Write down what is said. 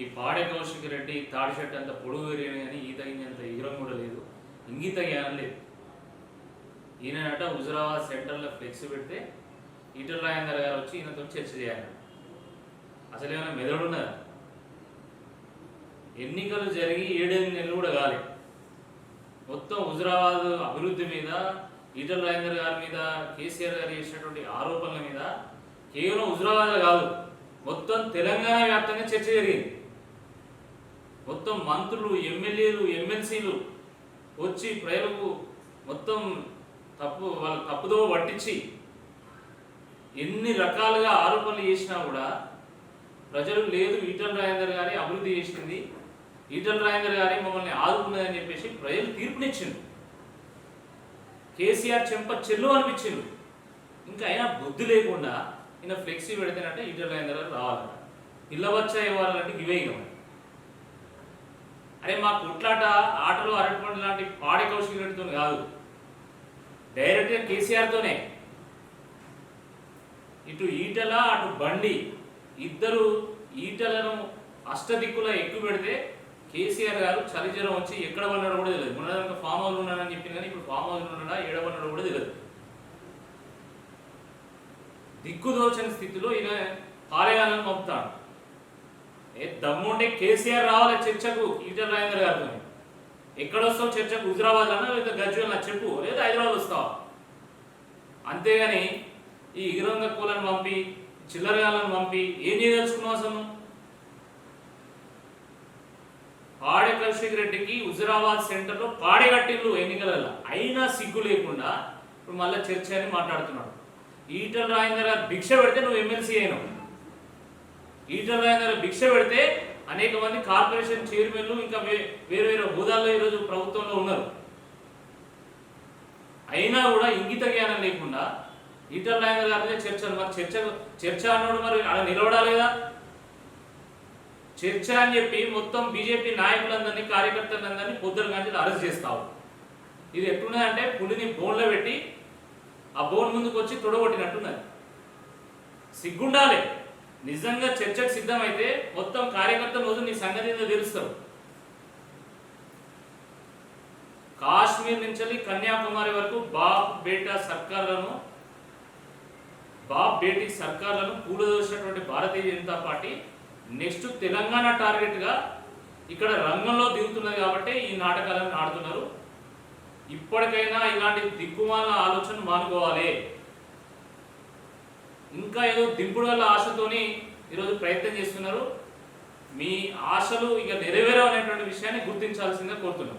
ఈ పాడే కౌశిక్ రెడ్డి తాడి షర్ట్ అంత పొడుగు పెరిగాను కానీ ఈత అంత ఈరం కూడా లేదు. ఇంగిత జ్ఞానం లేదు. ఈయనట హుజరాబాద్ సెంటర్లో ఫ్లెక్స్ పెడితే ఈటల రాజేందర్ గారు వచ్చి ఈయనతో చర్చ చేయాలి. అసలు ఏమైనా మెదడు ఉన్నదా? ఎన్నికలు జరిగి ఏడెనిమిది నెలలు కూడా కాలే. మొత్తం హుజరాబాద్ అభివృద్ధి మీద ఈటల రాజేందర్ గారి మీద కేసీఆర్ గారు చేసినటువంటి ఆరోపణల మీద కేవలం హుజరాబాద్ కాదు మొత్తం తెలంగాణ వ్యాప్తంగా చర్చ జరిగింది. మొత్తం మంత్రులు ఎమ్మెల్యేలు ఎమ్మెల్సీలు వచ్చి ప్రజలకు మొత్తం తప్పు వాళ్ళ తప్పుదో పట్టించి ఎన్ని రకాలుగా ఆరోపణలు చేసినా కూడా ప్రజలు లేదు ఈటల రాజేందర్ గారి అభివృద్ధి చేసింది ఈటల రాజేందర్ గారి మమ్మల్ని ఆదుకున్నదని చెప్పేసి ప్రజలు తీర్పునిచ్చింది కేసీఆర్ చెంప చెల్లు అనిపించింది ఇంకా అయినా బుద్ధి లేకుండా ఈయన ఫ్లెక్సీ పెడితేనంటే ఈటల రాజేందర్ గారు రావాలట. పిల్లవచ్చా ఇవ్వాలంటే ఇవే ఇక అరే మా కుట్లాట ఆటలు అరటిపండు లాంటి పాడి కౌశిక్ రెడ్డితో కాదు. డైరెక్ట్గా కేసీఆర్తోనే ఇటు ఈటల అటు బండి ఇద్దరు ఈటలను అష్టదిక్కుల ఎక్కువ పెడితే కేసీఆర్ గారు చలి జ్వరం వచ్చి ఎక్కడ ఉన్నాడో కూడా తెలియదు. మొన్న ఫామ్ హౌస్ ఉన్నాడని చెప్పింది కానీ ఇప్పుడు ఫామ్ హౌస్ ఉన్నాడా ఏడ కూడా తెలియదు. దిక్కుదోచని స్థితిలో ఈయన కార్యాలయం పంపుతాడు. ఏ దమ్ముంటే కేసీఆర్ రావాలి చర్చకు? ఈటల రాజేంద్ర గారితో ఎక్కడొస్తావు చర్చకు? హుజరాబాద్ అన్నా లేదా గజ్వేల్ చెప్పు. లేదా హైదరాబాద్ వస్తావా? అంతేగాని ఈ ఇగిరంగ కూలను పంపి చిల్లరగాలను పంపి ఏం చేయదలుచుకున్నావు అసలు? పాడే కౌశిక్ రెడ్డికి హుజరాబాద్ సెంటర్లో పాడే కట్టిల్లు ఎన్నికలలో. అయినా సిగ్గు లేకుండా ఇప్పుడు మళ్ళీ చర్చ అని మాట్లాడుతున్నాడు. ఈటల రాజేంద్ర గారు భిక్ష పెడితే నువ్వు ఎమ్మెల్సీ అయినావు. ఈటల రాజేందర్ భిక్ష పెడితే అనేక మంది కార్పొరేషన్ చైర్మన్లు ఇంకా వేరు వేరే హోదాల్లో ఈరోజు ప్రభుత్వంలో ఉన్నారు. అయినా కూడా ఇంగిత జ్ఞానం లేకుండా ఈటల రాజేంద్ర గారిదే చర్చ మరి చర్చ చర్చ అన్నాడు మరి అలా నిలబడాలి చర్చ అని చెప్పి మొత్తం బీజేపీ నాయకులందరినీ కార్యకర్తలందరినీ పొద్దున కానీ అరెస్ట్ చేస్తావు ఇది ఎట్లున్నదంటే పులిని బోన్లో పెట్టి ఆ బోన్ ముందుకు వచ్చి తొడగొట్టినట్టున్నది. సిగ్గుండాలి. నిజంగా చర్చకు సిద్ధమైతే మొత్తం కార్యకర్తలు రోజు నీ సంగతి తెలుస్తారు. కాశ్మీర్ నుంచి కన్యాకుమారి వరకు బాప్ బేటా సర్కార్లను బాప్ బేటీ సర్కార్లను కూడదోసినటువంటి భారతీయ జనతా పార్టీ నెక్స్ట్ తెలంగాణ టార్గెట్గా ఇక్కడ రంగంలో దిగుతున్నది కాబట్టి ఈ నాటకాలను ఆడుతున్నారు. ఇప్పటికైనా ఇలాంటి దిక్కుమాల ఆలోచన మానుకోవాలి. ఇంకా ఏదో దింపుడు వల్ల ఆశతోని ఈరోజు ప్రయత్నం చేస్తున్నారు. మీ ఆశలు ఇక నెరవేరవు అనేటువంటి విషయాన్ని గుర్తించాల్సిందే కోరుతున్నాం.